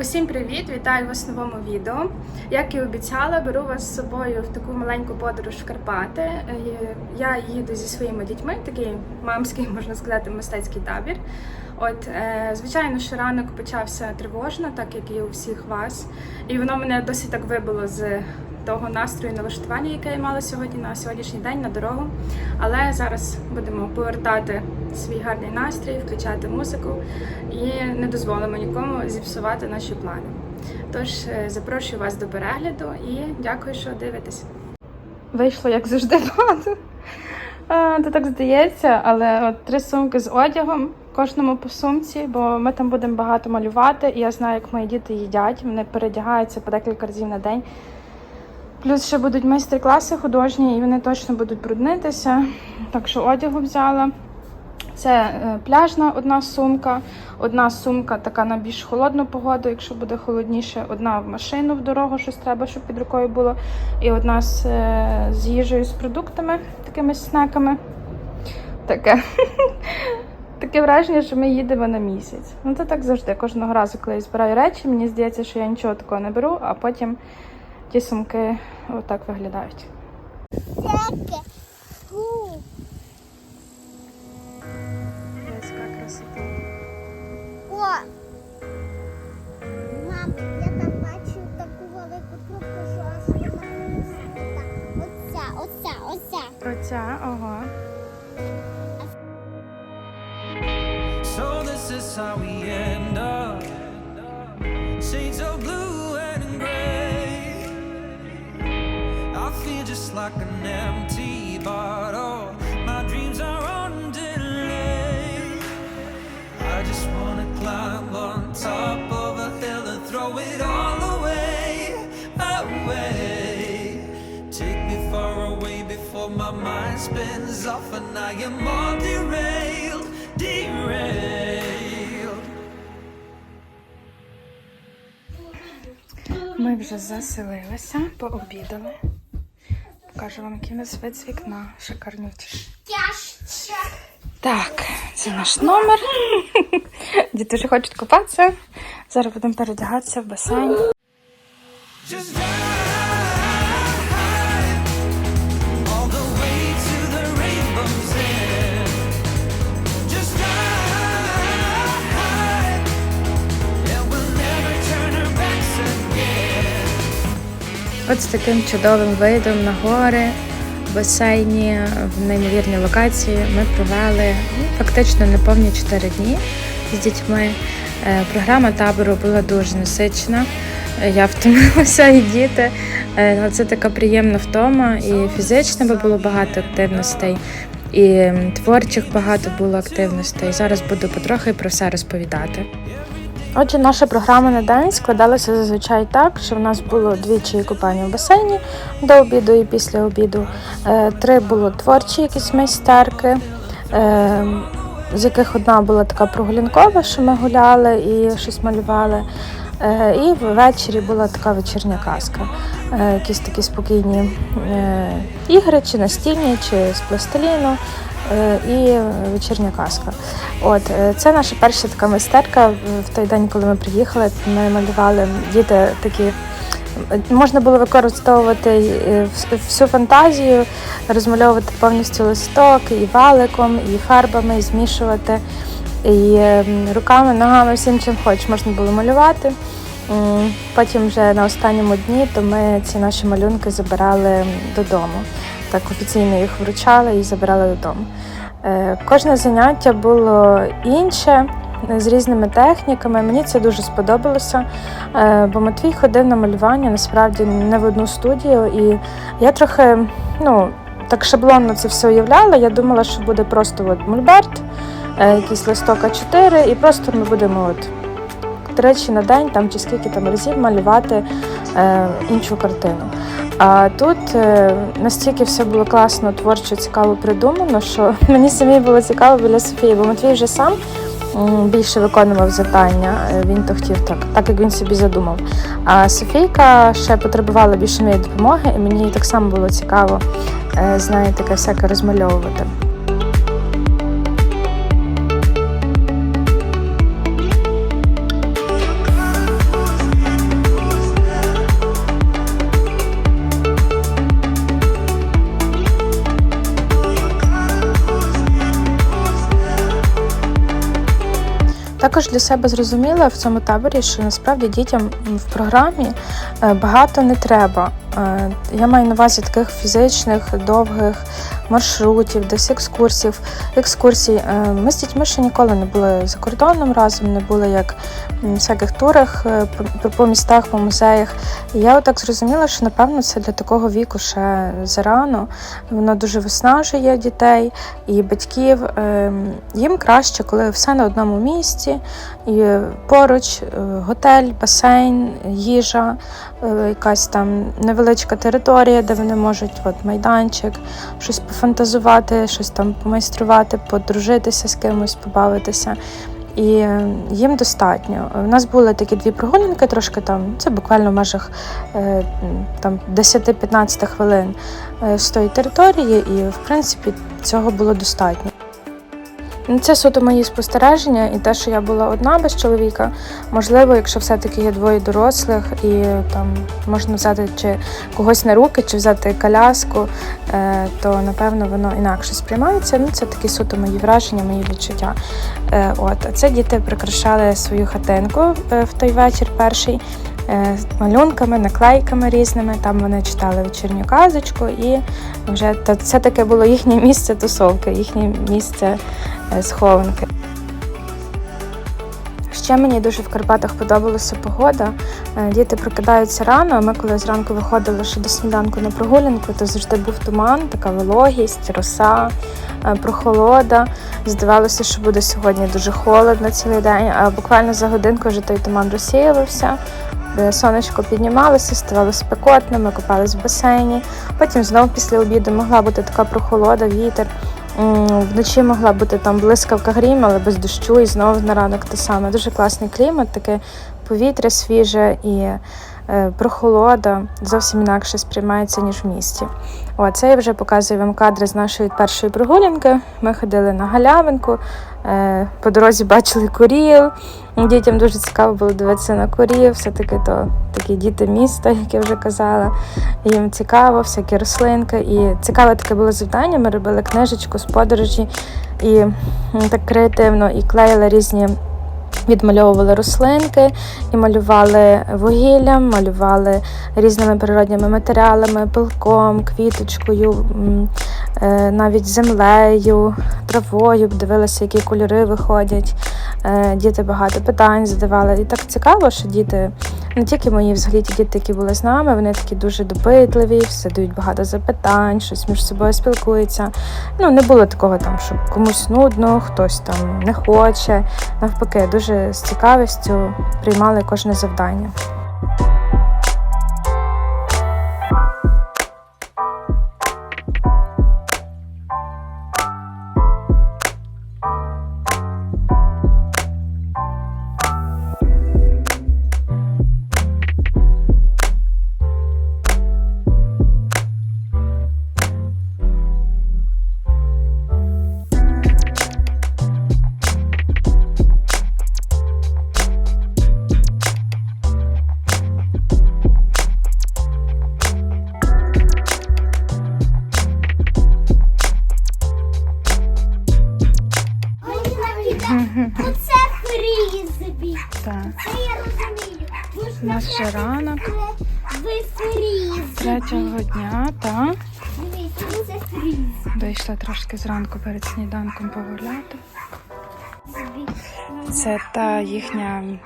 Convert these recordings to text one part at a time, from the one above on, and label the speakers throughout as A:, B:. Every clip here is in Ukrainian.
A: Усім привіт! Вітаю вас в новому відео. Як і обіцяла, беру вас з собою в таку маленьку подорож в Карпати. Е, Я їду зі своїми дітьми, такий мамський, можна сказати, мистецький табір. От, е, звичайно, що ранок почався тривожно, так як і у всіх вас. І воно мене досить так вибило з того настрою налаштування, яке я мала сьогодні на сьогоднішній день на дорогу. Але зараз будемо повертати свій гарний настрій, включати музику і не дозволимо нікому зіпсувати наші плани. Тож е, запрошую вас до перегляду і дякую, що дивитесь. Вийшло як завжди багато. А, То так здається, але от три сумки з одягом, кожному по сумці, бо ми там будемо багато малювати, і я знаю, як мої діти їдять. Вони передягаються по декілька разів на день. Плюс ще будуть майстер-класи художні, і вони точно будуть бруднитися. Так що одягу взяла. Це е, пляжна одна сумка, одна сумка така на більш холодну погоду, якщо буде холодніше, одна в машину в дорогу, щось треба, щоб під рукою було. І одна з, е, з їжею, з продуктами, такими снеками. Таке. Таке враження, що ми їдемо на місяць. Ну це так завжди. Кожного разу, коли я збираю речі, мені здається, що я нічого такого не беру, а потім ті сумки отак виглядають. Яка красота.
B: О! Мам, я там бачу таку велику трубку, що аж вона висота. Оця, оця, оця.
A: Оця.
C: So this is how we end up. Shades of blue just like an empty bottle. My dreams are on delay. I just wanna climb on top of a hill and throw it all away, away. Take me far away before my mind spins off and I am all derailed, derailed.
A: Ми вже заселилися, пообідали. Покажу вам, який у нас вид з вікна. Шикарнючий. Так, це наш номер. Діти вже хочуть купатися. Зараз будемо передягатися в басейн. От з таким чудовим видом на гори, басейні, в неймовірній локації ми провели ну, фактично неповні 4 дні з дітьми. Е, Програма табору була дуже насичена. Е, Я втомилася і діти. Е, Це така приємна втома, і фізично бо було багато активностей, і творчих багато було активностей. Зараз буду потрохи про все розповідати. Отже, наша програма на день складалася зазвичай так, що в нас було двічі купання в басейні до обіду і після обіду. Е, Три було творчі якісь майстерки, е, з яких одна була така прогулянкова, що ми гуляли і щось малювали. Е, І ввечері була така вечірня казка. Якісь такі спокійні ігри, чи настільні, чи з пластиліну. Е, І вечірня казка. От е, це наша перша така майстерка. В- той день, коли ми приїхали, ми малювали діти такі. Можна було використовувати е, всю фантазію, розмальовувати повністю листок і валиком, і фарбами, і змішувати. І е, руками, ногами, всім чим хочеш можна було малювати. Потім вже на останньому дні то ми ці наші малюнки забирали додому. Так офіційно їх вручали і забирали додому. Е, Кожне заняття було інше з різними техніками. Мені це дуже сподобалося, е, бо Матвій ходив на малювання насправді не в одну студію, і я трохи ну, так шаблонно це все уявляла. Я думала, що буде просто от мольберт, е, якийсь листок А4, і просто ми будемо от тричі на день там чи скільки там разів малювати е, іншу картину. А тут е, настільки все було класно, творчо, цікаво придумано, що мені самі було цікаво біля Софії, бо Матвій вже сам більше виконував завдання. е, Він то хотів так, так як він собі задумав. А Софійка ще потребувала більше моєї допомоги, і мені так само було цікаво е, з нею таке всяке розмальовувати. Також для себе зрозуміла в цьому таборі, що насправді дітям в програмі е, багато не треба. Е, Я маю на увазі таких фізичних, довгих маршрутів, десь екскурсій. екскурсій. Е, Ми з дітьми ще ніколи не були за кордоном разом, не були як м, всяких турах е, по- по містах, по музеях. І я отак зрозуміла, що напевно це для такого віку ще зарано. Воно дуже виснажує дітей і батьків. Ем, Їм краще, коли все на одному місці, і поруч е, готель, басейн, їжа, е, якась там невеличка територія, де вони можуть от майданчик, щось пофантазувати, щось там помайструвати, подружитися з кимось, побавитися. І е, їм достатньо. У нас були такі дві прогулянки, трошки там, це буквально в межах там 10-15 хвилин з тої території, і в принципі цього було достатньо. Ну, Це суто мої спостереження і те, що я була одна без чоловіка. Можливо, якщо все-таки є двоє дорослих, і там можна взяти чи когось на руки, чи взяти коляску, е, то напевно воно інакше сприймається. Ну, це такі суто мої враження, мої відчуття. Е, От, а це діти прикрашали свою хатинку е, в той вечір перший. Е, Малюнками, наклейками різними. Там вони читали вечірню казочку, і вже це таке було їхнє місце тусовки, їхнє місце е, схованки. Ще мені дуже в Карпатах подобалася погода. Е, Діти прокидаються рано. Ми коли зранку виходили ще до сніданку на прогулянку, то завжди був туман, така вологість, роса, е, прохолода. Здавалося, що буде сьогодні дуже холодно цілий день, а буквально за годинку вже той туман розсіювався. Е, Сонечко піднімалося, ставало спекотно, ми купались в басейні. Потім знову після обіду могла бути така прохолода, вітер. Вночі могла бути там блискавка грім, але без дощу, і знову на ранок те саме. Дуже класний клімат, таке повітря свіже і прохолода зовсім інакше сприймається, ніж в місті. О, це я вже показую вам кадри з нашої першої прогулянки. Ми ходили на галявинку, е, по дорозі бачили курів. Дітям дуже цікаво було дивитися на курів. Все-таки то такі діти міста, як я вже казала. Їм цікаво, всякі рослинки. І цікаве таке було завдання. Ми робили книжечку з подорожі і так креативно і клеїли різні. Відмальовували рослинки і малювали вугіллям, малювали різними природніми матеріалами, пилком, квіточкою, навіть землею, травою, дивилися, які кольори виходять. Е, Діти багато питань задавали. І так цікаво, що діти, не тільки мої взагалі ті діти, які були з нами, вони такі дуже допитливі, задають багато запитань, щось між собою спілкуються. Ну, не було такого там, щоб комусь нудно, хтось там не хоче. Навпаки, дуже з цікавістю приймали кожне завдання. Ранок третього дня, так. Дійшла трошки зранку перед сніданком погуляти. Це та їхня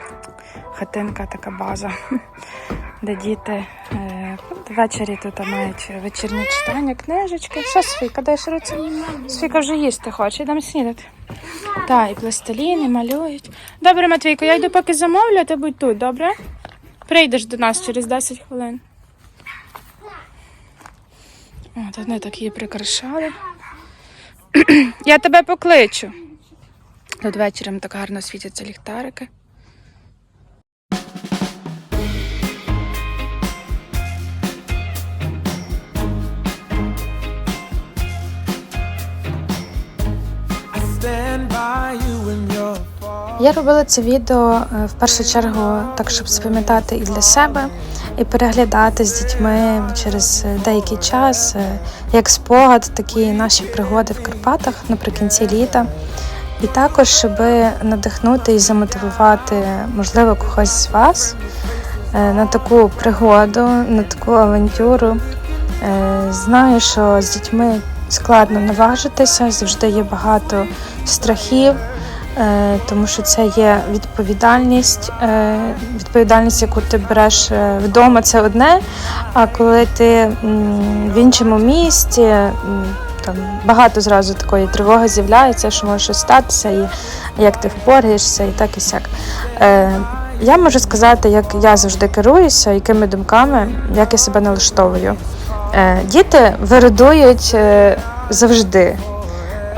A: хатинка, така база, де діти е, ввечері тут мають вечірнє читання, книжечки. Що, Софійка, даєш руці? Софійка вже їсти хоче, йдемо снідати. Так, і пластиліни малюють. Добре, Матвійко, я йду поки замовлю, а ти будь тут, добре? Прийдеш до нас через 10 хвилин. От вони так її прикрашали. Я тебе покличу. Тут вечором так гарно світяться ліхтарики.
C: Stand by
A: Я робила це відео е, в першу чергу так, щоб запам'ятати і для себе, і переглядати з дітьми через е, деякий час, е, як спогад, такі наші пригоди в Карпатах наприкінці літа. І також, щоб надихнути і замотивувати, можливо, когось з вас на таку пригоду, на таку авантюру. Знаю, що з дітьми складно наважитися, завжди є багато страхів, тому що це є відповідальність. е, Відповідальність, яку ти береш е, вдома, це одне. А коли ти в іншому місті, там багато зразу такої тривоги з'являється, що може статися, і як ти впораєшся, і так і сяк. Е, я можу сказати, як я завжди керуюся, якими думками, як я себе налаштовую. Е, діти виридують е, завжди.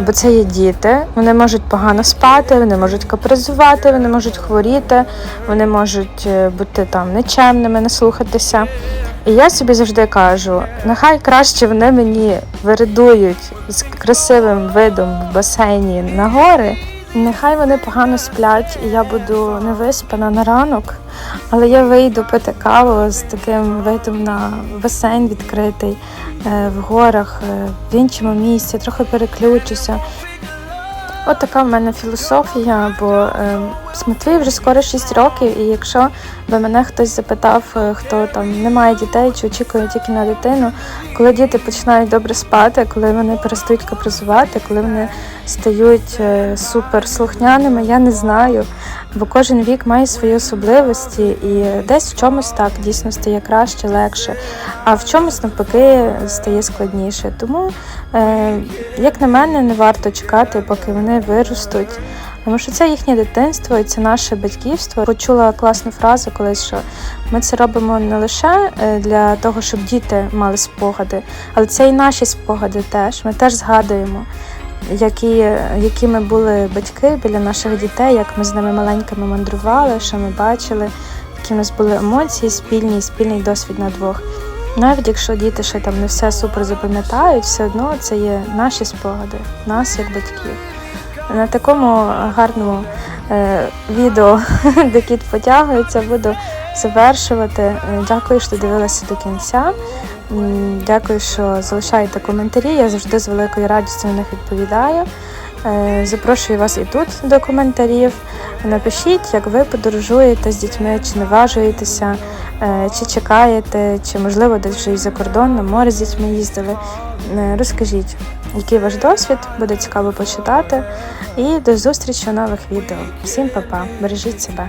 A: Бо це є діти, вони можуть погано спати, вони можуть капризувати, вони можуть хворіти, вони можуть е, бути там нечемними, не слухатися. І я собі завжди кажу: нехай краще вони мені виридують з красивим видом в басейні на гори. Нехай вони погано сплять, і я буду не виспана на ранок, але я вийду пити каву з таким видом на басейн відкритий е, в горах, е, в іншому місці, трохи переключуся. От така в мене філософія, бо е, з Матвією вже скоро 6 років, і якщо би мене хтось запитав, е, хто там не має дітей чи очікує тільки на дитину, коли діти починають добре спати, коли вони перестають капризувати, коли вони стають е, супер слухняними, я не знаю. Бо кожен вік має свої особливості, і десь в чомусь так дійсно стає краще, легше, а в чомусь навпаки стає складніше. Тому, е, як на мене, не варто чекати, поки вони виростуть. Тому що це їхнє дитинство і це наше батьківство. Почула класну фразу колись, що ми це робимо не лише е, для того, щоб діти мали спогади, але це і наші спогади теж. Ми теж згадуємо, які, ми були батьки біля наших дітей, як ми з ними маленькими мандрували, що ми бачили, які в нас були емоції спільні, спільний досвід на двох. Навіть якщо діти ще там не все супер запам'ятають, все одно це є наші спогади, нас як батьків. На такому гарному е, відео, де кіт потягується, буду завершувати. Е, Дякую, що дивилися до кінця. Дякую, що залишаєте коментарі. Я завжди з великою радістю на них відповідаю. Е, Запрошую вас і тут до коментарів. Напишіть, як ви подорожуєте з дітьми, чи наважуєтеся, чи чекаєте, чи можливо десь вже і за кордон на море з дітьми їздили. Розкажіть, який ваш досвід, буде цікаво почитати. І до зустрічі у нових відео. Всім па-па, бережіть себе.